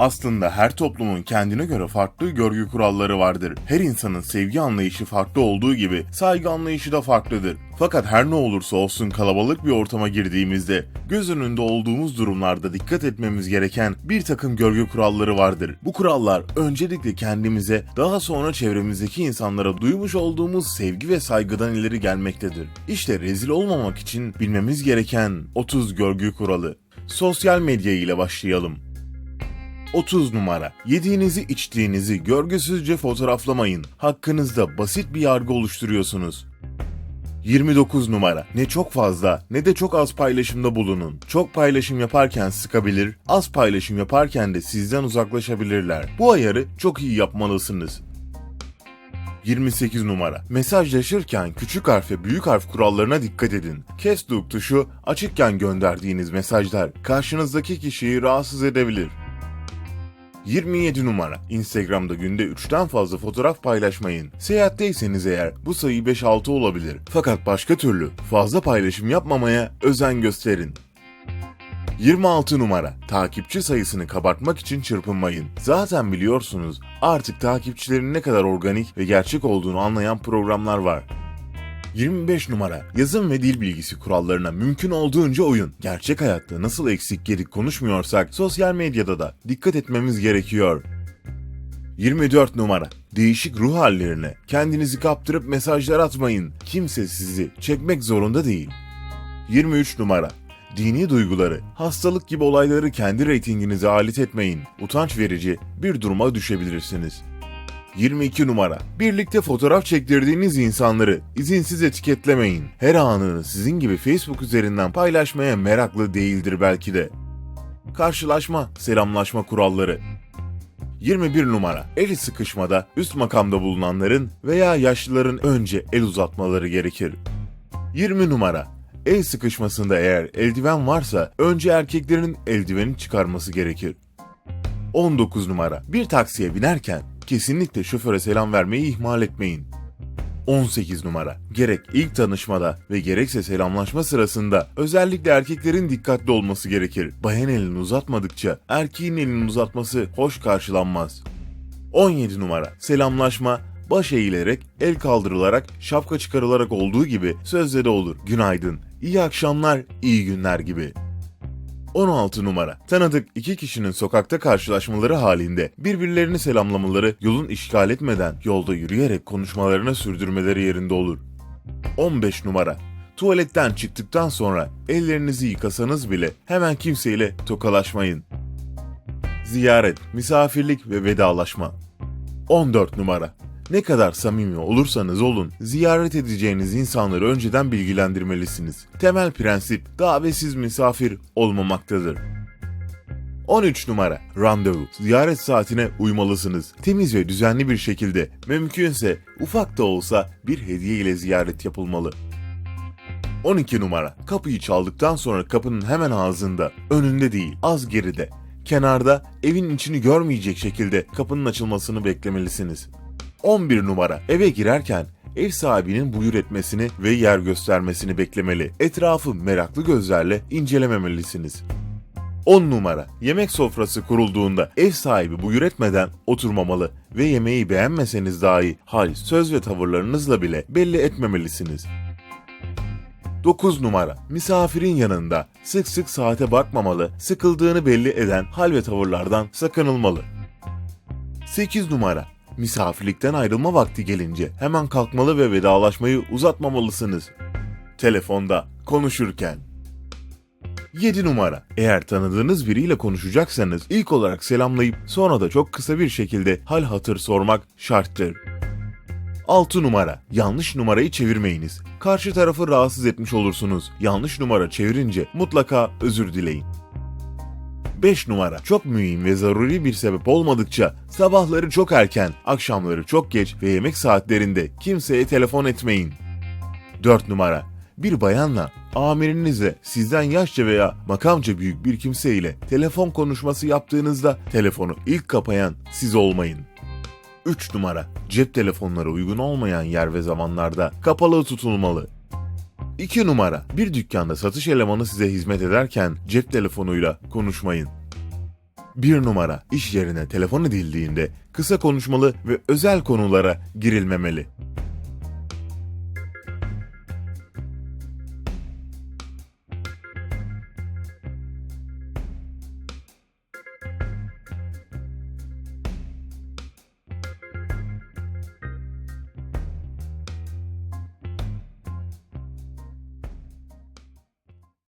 Aslında her toplumun kendine göre farklı görgü kuralları vardır. Her insanın sevgi anlayışı farklı olduğu gibi saygı anlayışı da farklıdır. Fakat her ne olursa olsun kalabalık bir ortama girdiğimizde göz önünde olduğumuz durumlarda dikkat etmemiz gereken bir takım görgü kuralları vardır. Bu kurallar öncelikle kendimize daha sonra çevremizdeki insanlara duymuş olduğumuz sevgi ve saygıdan ileri gelmektedir. İşte rezil olmamak için bilmemiz gereken 30 görgü kuralı. Sosyal medya ile başlayalım. 30 numara. Yediğinizi içtiğinizi görgüsüzce fotoğraflamayın. Hakkınızda basit bir yargı oluşturuyorsunuz. 29 numara. Ne çok fazla ne de çok az paylaşımda bulunun. Çok paylaşım yaparken sıkabilir, az paylaşım yaparken de sizden uzaklaşabilirler. Bu ayarı çok iyi yapmalısınız. 28 numara. Mesajlaşırken küçük harf ve büyük harf kurallarına dikkat edin. Kes tuşu açıkken gönderdiğiniz mesajlar karşınızdaki kişiyi rahatsız edebilir. 27 numara. Instagram'da günde 3'ten fazla fotoğraf paylaşmayın. Seyahatteyseniz eğer bu sayı 5-6 olabilir. Fakat başka türlü fazla paylaşım yapmamaya özen gösterin. 26 numara. Takipçi sayısını kabartmak için çırpınmayın. Zaten biliyorsunuz artık takipçilerin ne kadar organik ve gerçek olduğunu anlayan programlar var. 25 numara. Yazım ve dil bilgisi kurallarına mümkün olduğunca uyun. Gerçek hayatta nasıl eksik gedik konuşmuyorsak sosyal medyada da dikkat etmemiz gerekiyor. 24 numara. Değişik ruh hallerine kendinizi kaptırıp mesajlar atmayın. Kimse sizi çekmek zorunda değil. 23 numara. Dini duyguları, hastalık gibi olayları kendi reytinginize alet etmeyin. Utanç verici bir duruma düşebilirsiniz. 22 numara. Birlikte fotoğraf çektirdiğiniz insanları izinsiz etiketlemeyin. Her anını sizin gibi Facebook üzerinden paylaşmaya meraklı değildir belki de. Karşılaşma, selamlaşma kuralları. 21 numara. El sıkışmada üst makamda bulunanların veya yaşlıların önce el uzatmaları gerekir. 20 numara. El sıkışmasında eğer eldiven varsa önce erkeklerin eldiveni çıkarması gerekir. 19 numara. Bir taksiye binerken kesinlikle şoföre selam vermeyi ihmal etmeyin. 18 numara. Gerek ilk tanışmada ve gerekse selamlaşma sırasında özellikle erkeklerin dikkatli olması gerekir. Bayan elini uzatmadıkça erkeğin elini uzatması hoş karşılanmaz. 17 numara. Selamlaşma baş eğilerek, el kaldırılarak, şapka çıkarılarak olduğu gibi sözde de olur. Günaydın, iyi akşamlar, iyi günler gibi. 16 numara. Tanıdık iki kişinin sokakta karşılaşmaları halinde birbirlerini selamlamaları yolun işgal etmeden yolda yürüyerek konuşmalarına sürdürmeleri yerinde olur. 15 numara. Tuvaletten çıktıktan sonra ellerinizi yıkasanız bile hemen kimseyle tokalaşmayın. Ziyaret, misafirlik ve vedalaşma. 14 numara. Ne kadar samimi olursanız olun, ziyaret edeceğiniz insanları önceden bilgilendirmelisiniz. Temel prensip davetsiz misafir olmamaktadır. 13 numara randevu. Ziyaret saatine uymalısınız. Temiz ve düzenli bir şekilde, mümkünse ufak da olsa bir hediye ile ziyaret yapılmalı. 12 numara. Kapıyı çaldıktan sonra kapının hemen ağzında, önünde değil, az geride, kenarda evin içini görmeyecek şekilde kapının açılmasını beklemelisiniz. 11 numara. Eve girerken ev sahibinin buyur etmesini ve yer göstermesini beklemeli. Etrafı meraklı gözlerle incelememelisiniz. 10 numara. Yemek sofrası kurulduğunda ev sahibi buyur etmeden oturmamalı ve yemeği beğenmeseniz dahi hal, söz ve tavırlarınızla bile belli etmemelisiniz. 9 numara. Misafirin yanında sık sık saate bakmamalı, sıkıldığını belli eden hal ve tavırlardan sakınılmalı. 8 numara. Misafirlikten ayrılma vakti gelince hemen kalkmalı ve vedalaşmayı uzatmamalısınız. Telefonda, konuşurken. 7 numara. Eğer tanıdığınız biriyle konuşacaksanız ilk olarak selamlayıp sonra da çok kısa bir şekilde hal hatır sormak şarttır. 6 numara. Yanlış numarayı çevirmeyiniz. Karşı tarafı rahatsız etmiş olursunuz. Yanlış numara çevirince mutlaka özür dileyin. 5 numara. Çok mühim ve zaruri bir sebep olmadıkça sabahları çok erken, akşamları çok geç ve yemek saatlerinde kimseye telefon etmeyin. 4 numara. Bir bayanla, amirinizle, sizden yaşça veya makamca büyük bir kimseyle telefon konuşması yaptığınızda telefonu ilk kapayan siz olmayın. 3 numara. Cep telefonları uygun olmayan yer ve zamanlarda kapalı tutulmalı. 2 numara. Bir dükkanda satış elemanı size hizmet ederken cep telefonuyla konuşmayın. Bir numara iş yerine telefon edildiğinde kısa konuşmalı ve özel konulara girilmemeli.